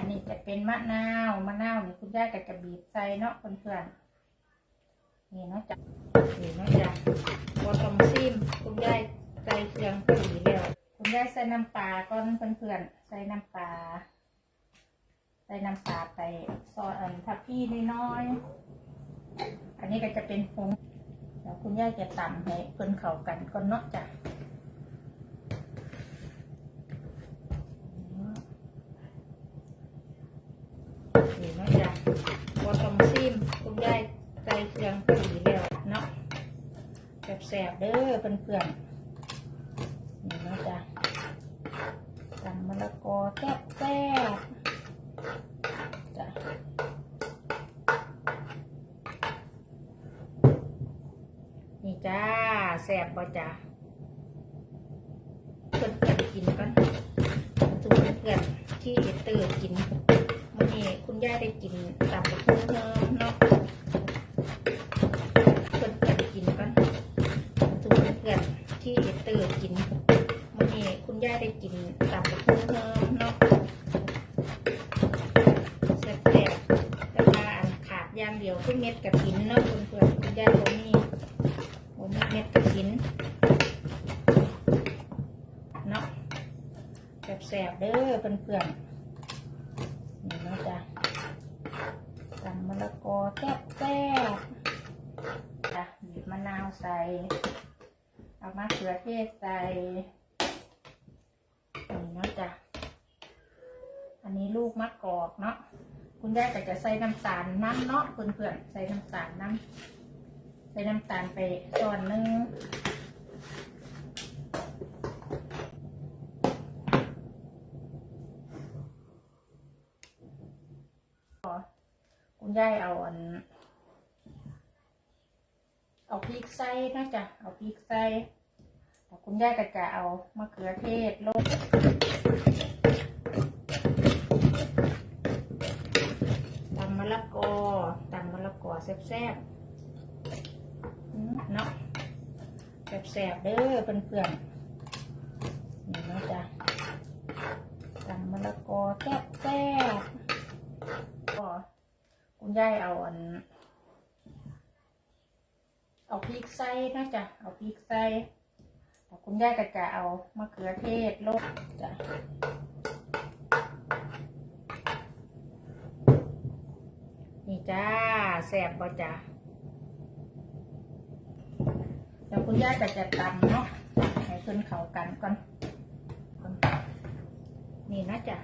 อันนี้จะเป็นมะนาวมะนาวนี่คุณยายก็จะบีบใส่เนาะเพื่อนๆนี่เนาะจ้ะนี่เนาะจ้ะบอต้องซิมคุณยายใส่เครื่องพอดีแล้วคุณยายใส่น้ำปลาก่อนเพื่อนๆใส่น้ำปลาใส่น้ำปลาไปซอสอันทับพี่น้อยอันนี้ก็จะเป็นผงเดี๋ยวคุณยายจะตำให้เพิ่นเข้ากันก่อนเนาะจ้ะ นี่เนาะจ้ะบอต้องซิมคุณยายใส่เครื่องพอดีแล้วเนาะแสบๆเด้อเพื่อนๆนี่เนาะจ้ะตำมะละกอแซ่บแซ่บๆจ้ะนี่จ้าแซ่บบ่จ้ะเพื่อนๆกินกันทุกเพื่อนๆที่เตื่นกิน นนี้คุณย่าได้กินตับกับพุ่งเพิ่มเนาะเพื่อนเพื่อนกินกันทุกเพื่อนที่ตื่นกินวันนี้คุณย่าได้กินตับกับพุ่งเพิ่มเนาะแซ่บๆแต่ว่าอันขาดอย่างเดียวคือเม็ดกระถินเนาะเพื่อนเพื่อนคุณย่าบ่มีบ่มีเม็ดกระถินเนาะแซ่บๆเด้อเพื่อนเพื่อนๆ นี่เนาะจ้ะตำมะละกอแซ่บแซ่บจ้ะบีบมะนาว ใส่ เอามะเขือเทศใส่นี่เนาะจ้ะ อันนี้ลูกมะกอกเนาะ คุณย่าก็จะใส่น้ำตาลน้ำเนาะเพื่อนๆใส่น้ำตาลน้ำใส่น้ำตาลไปส่วนหนึ่งคุณยายเอาอัน เอาพริกใส่นะจ๊ะเอาพริกใส่แต่คุณยายก็จะเอามะเขือเทศลงตำมะละกอตำมะละกอแซ่บๆอืมเนาะแซ่บๆเด้อเพื่อนๆนี่เนาะจ๊ะตำมะละกอแซ่บๆก็คุณยายเอาอัน เอาพริกใส่นะจ๊ะเอาพริกใส่แต่คุณยายก็จะเอามะเขือเทศลงจ้ะนี่จ้าแซ่บบ่จ้ะแล้วคุณยายก็จะตำเนาะให้เพิ่นเขากันก่อนนี่นะจ๊ะ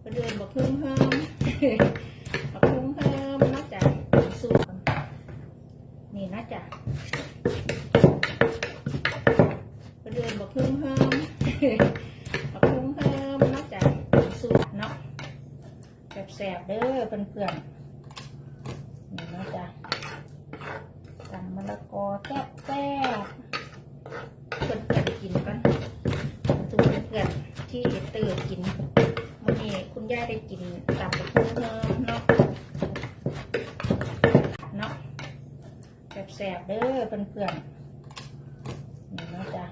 ไปเดินบอกเพิ่มเพิ่ม นี่นะจ๊ะไปเดินบอกเพิ่มเพิ่มบอกเพิ่มเพิ่มนะจ๊ะสูตรเนาะแสบๆเด้อเพื่อนๆนี่นะจ๊ะตำมะละกอแซ่บแซ่บๆเพื่อนๆกินกันทุกเพื่อนๆที่ตื่นกินวันนี้คุณย่าได้กินตับกับพุ่งเพิ่มเนาะ เนาะแสบๆ เด้อเพื่อนๆนี่เนาะจ้ะ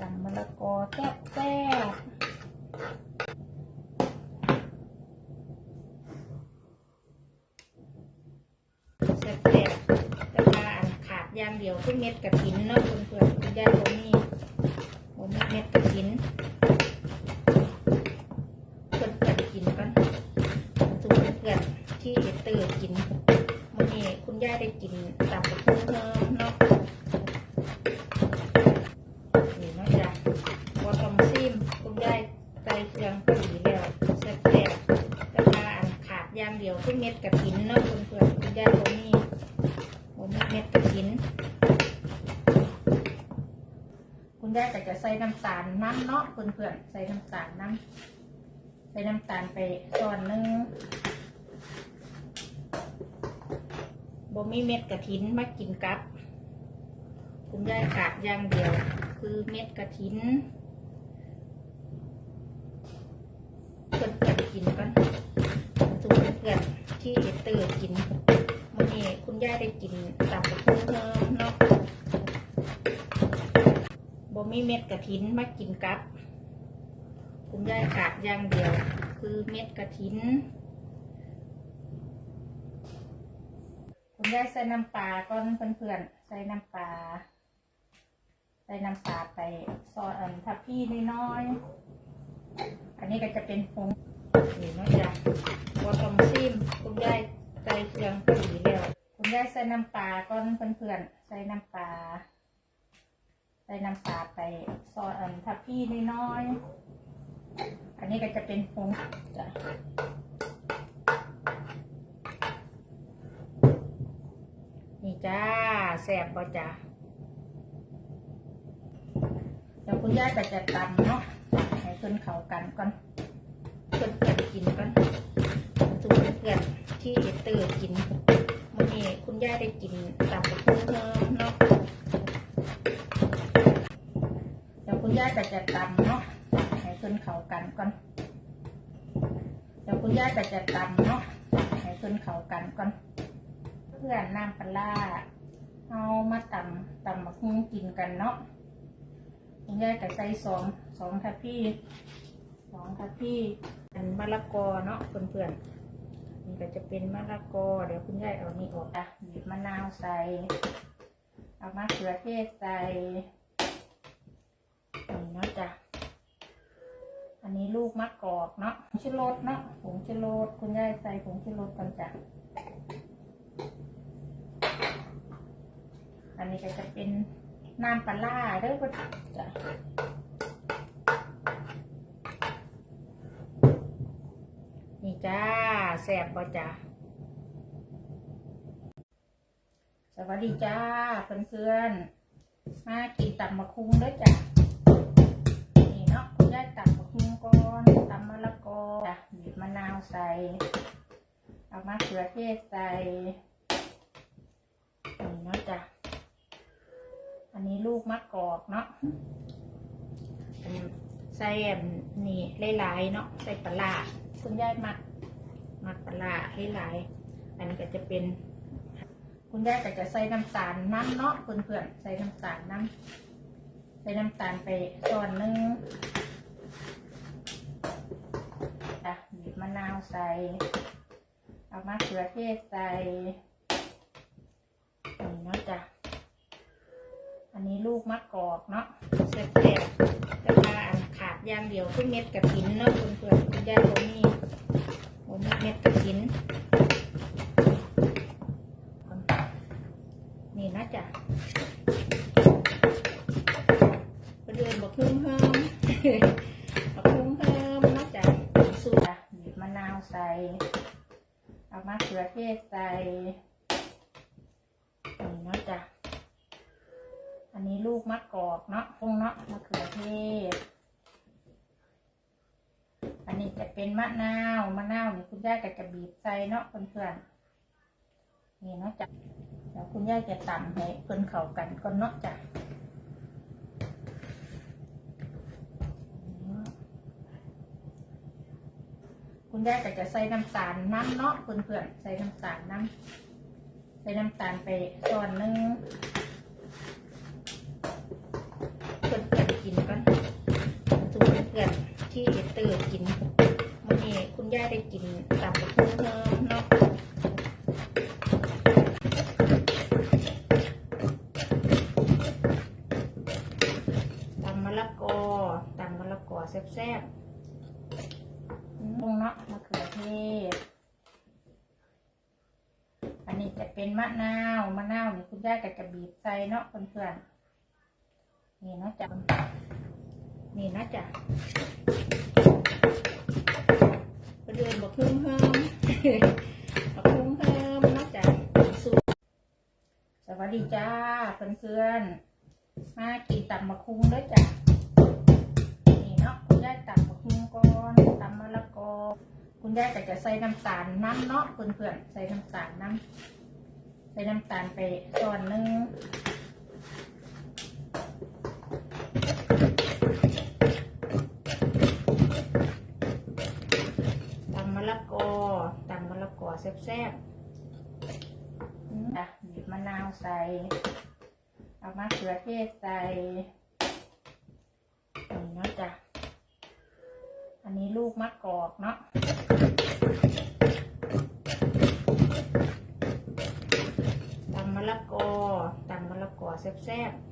ตำมะละกอแซ่บแซ่บแซ่บแต่ว่าอันขาดอย่างเดียวคือเม็ดกระถินเนาะเพื่อนๆคุณย่าบ่มีบ่มีเม็ดกระถินเพื่อนเพื่อนๆกินกันทุกเพื่อนที่ตื่นกินวันนี้ คุณย่าได้กินตับกับพุ่งเพิ่มเนาะนี่เนาะจ้ะบอต้องซิมคุณย่าใส่เครื่องพอดีแล้วแซ่บแต่ว่าอันขาดอย่างเดียวคือเม็ดกระถินเนาะเพื่อนเพื่อนๆคุณย่าบ่มีบ่มีเม็ดกระถิน คุณย่าก็จะใส่น้ำตาลน้ำเนาะเพื่อนๆใส่น้ำตาลน้ำใส่น้ำตาลไปส่วนนึง บ่มีเม็ดกระถินมากินกับ คุณยายขาดอย่างเดียว คือเม็ดกระถินเพื่อนเพื่อนๆกินกันทุกเพื่อนที่เตื่นกินวันนี้คุณยายได้กินตับกับพุ่งเพิ่มเนาะบ่มีเม็ดกระถินมากินกับ คุณยายขาดอย่างเดียว คือเม็ดกระถิน คุณยายใส่น้ำปลาก่อนเพื่อนๆใส่น้ำปลาใส่น้ำปลาไปซอสทับพี่น้อยๆอันนี้ก็จะเป็นผงนี่เนาะจ้ะบัวต้มซิมคุณยายใส่เครื่องพอดีแล้วคุณยายใส่น้ำปลาก่อนเพื่อนๆใส่น้ำปลาใส่น้ำปลาไปซอสทับพี่น้อยๆอันนี้ก็จะเป็นผงจ้ะ นี่จ้าแสบบ่จ้าเดี๋ยวคุณย่าก็จะตำเนาะให้เพื่อนเขากันก่อนเพื่อนเพื่อนกินก่อนทุกเพื่อนที่เอเตอร์กินวันนี้คุณย่าได้กินตำกับเพื่อนเนาะเดี๋ยวคุณย่าก็จะตำเนาะให้เพื่อนเขากันก่อนเดี๋ยวคุณย่าก็จะตำเนาะให้เพื่อนเขากันก่อน พื่อนน้ำปลาร้าเอามาตำตำมาคุ้งกินกันเนาะคุณยายก็ใส่สองสองทัพพี่สองทัพพี่เป็นมะละกอเนาะเพื่อนๆนี่ก็จะเป็นมะละกอ เดี๋ยวคุณยายเอานี่ออกอะบีบมะนาวใส่ เอามะเขือเทศใส่นี่เนาะจ้ะอันนี้ลูกมะกอกเนาะผงชูรสเนาะผงชูรสคุณยายใส่ผงชูรสกันจ้ะ อันนี้ก็จะเป็นน้ำปลาร้าเด้อก็จ้ะนี่จ้าแสบบ่จ้าสวัสดีจ้าเพื่อนๆมากินตับมะคุงเด้อจ้ะนี่เนาะคุณยายตับมะคุงก่อนตำมะละกอจ้ะบีบมะนาวใส่เอามะเขือเทศใส่ นี่เนาะจ้ะ อั นนี้ลูกมะกอกเนาะใส่อันนี่หลายๆเนาะใส่ปลาคุณยายมักมักปลาร้าหลายๆอันนี้ก็จะเป็น คุณยายก็จะใส่น้ำตาลน้ำเนาะเพื่อนๆใส่น้ำตาลน้ำใส่น้ำตาลไปส่วนหนึ่งจ้ะบีบมะนาวใส่เอามะเขือเทศใส่ นี่เนาะจ้ะ อันนี้ ลูกมะกอกเนาะแซ่บๆแต่ว่าขาดอย่างเดียวคือเม็ดกระถินเนาะเพื่อนๆคุณยายโมมีโมมีเม็ดกระถิน นี่นะจ้ะเดินบอกพึ่งเพิ่มบอกพึ่งเพิ่มนาะจ้ะสูตรอะมะนาวใส่เอามะเขือเทศใส่ นี่เนาะจ้ะ อันนี้ ลูกมะกอกเนาะพงเนาะมะเขือเทศ อันนี้จะเป็นมะนาวมะนาวนี่คุณย่าก็จะบีบใส่เนาะเพื่อนๆนี่เนาะจ้ะเดี๋ยวคุณย่าจะตำให้เพื่อนเข้ากันก่อนเนาะจ้ะคุณย่าก็จะใส่น้ำตาลน้ำเนาะเพื่อนๆใส่น้ำตาลน้ำใส่น้ำตาลไปส่วนหนึ่ง เพื่อนเพื่อนกินก่อนทุกเพื่อนที่เตอร์กินวันนี้คุณย่าได้กินตับเพื่อนเนาะตำมะละกอตำมะละกอแซ่บๆอืมเนาะมะเขือเทศอันนี้จะเป็นมะนาว มะนาวนี่คุณย่าก็จะบีบใส่เนาะเพื่อนๆ นี่นาะจ้ะนี่นะจ้ะเดินบอกพึ่งเพิ่มบอกพึ่งเพิ่มนาะจ้ะสูตรสวัสดีจ้าเพื่อนๆมากินตับมะคุ้งด้วยจ้ะนี่เนาะคุณย่าตับมะคุ้งก่อนตำมะละกอคุณย่าก็จะใส่น้ำตาลน้ำเนาะเพื่อนๆใส่น้ำตาลน้ำใส่น้ำตาลไปส่วนหนึ่ง ตำมะละ กอตำมะละกอแซ่บๆอะบีบมะนาวใส่ เอามะเขือเทศใส่นี่เนาะจ้ะลูกมะกอกเนาะตำมะละกอตำมะละกอแซ่บๆ